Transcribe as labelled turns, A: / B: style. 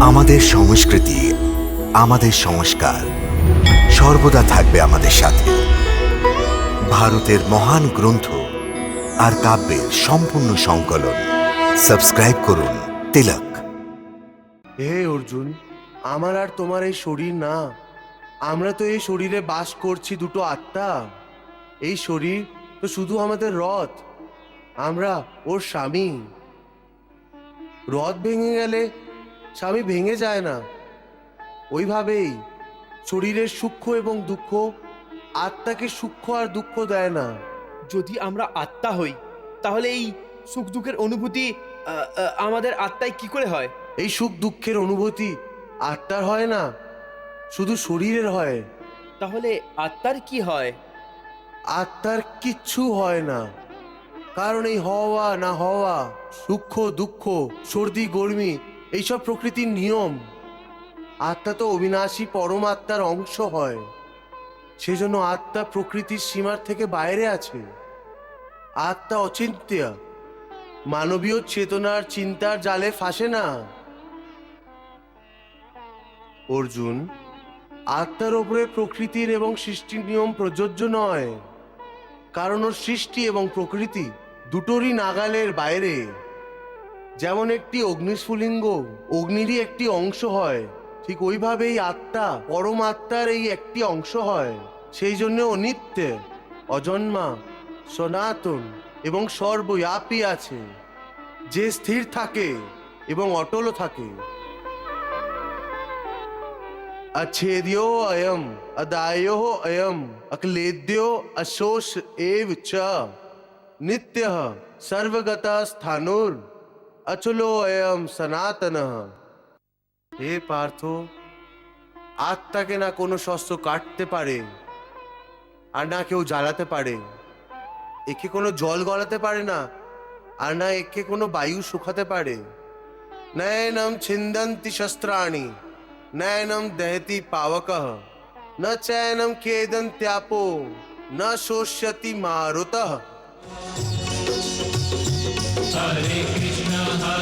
A: আমাদের সংস্কৃতি, আমাদের সংস্কার সর্বদা থাকবে আমাদের সাথে। ভারতের মহান গ্রন্থ আর কাব্যের সম্পূর্ণ সংকলন। সাবস্ক্রাইব করুন তিলক।
B: হে অর্জুন, আমার আর তোমার এই শরীর না। আমরা তো এই শরীরে বাস করছি দুটো আত্মা। এই শরীর তো শুধু আমাদের রথ। আমরা ওর স্বামী। রথ ভেঙে গেলে স্বামী ভেঙে যায় না। ওইভাবেই শরীরের সূক্ষ্ম এবং দুঃখ আত্মাকে সূক্ষ্ম আর দুঃখ দেয় না।
C: যদি আমরা আত্মা হই তাহলে এই সুখ দুঃখের অনুভূতি আমাদের আত্মায় কি করে হয়?
B: এই সুখ দুঃখের অনুভূতি আত্মার হয় না শুধু শরীরের হয়।
C: তাহলে আত্মার কি হয়?
B: আত্মার কিচ্ছু হয় না কারণ এই হওয়া না হওয়া সুখ দুঃখ সর্দি গরমি এইসব প্রকৃতির নিয়ম। আত্মা তো অবিনাশী পরমাত্মার অংশ হয়। সেজন্য আত্মা প্রকৃতির সীমার থেকে বাইরে আছে। আত্মা অচিন্ত্য। মানবীয় চেতনার চিন্তার জালে ফাঁসে না। অর্জুন, আত্মার ওপরে প্রকৃতির এবং সৃষ্টির নিয়ম প্রযোজ্য নয়। কারণ ওর সৃষ্টি এবং প্রকৃতি দুটোরই নাগালের বাইরে। যেমন একটি অগ্নিস্ফুলিঙ্গ অগ্নিরই একটি অংশ হয় ঠিক ওইভাবেই আত্মা পরমাত্মার এই একটি অংশ হয় সেই জন্য অনিত্য অজন্মা সনাতন এবং সর্বব্যাপী আছে যে স্থির থাকে এবং অটলও থাকে अच्छेद्यो अयम अदायो अयम अक्लेद्यो अशोष एव च नित्य सर्वगत स्थानुर অচলো এম সনাতন হে পার্থ আত্মাকে না কোনো শস্য কাটতে পারে আর না কেউ জ্বালাতে পারে একে কোনো জল গলাতে পারে না আর না একে কোনো বায়ু শুকাতে পারে নয়নম ছিন্দন্তি শস্ত্রাণী নয়নম দহতি পাবক না চয়নম খেদন ত্যাপো না শোষ্যতি
D: মারুত হরে কৃষ্ণ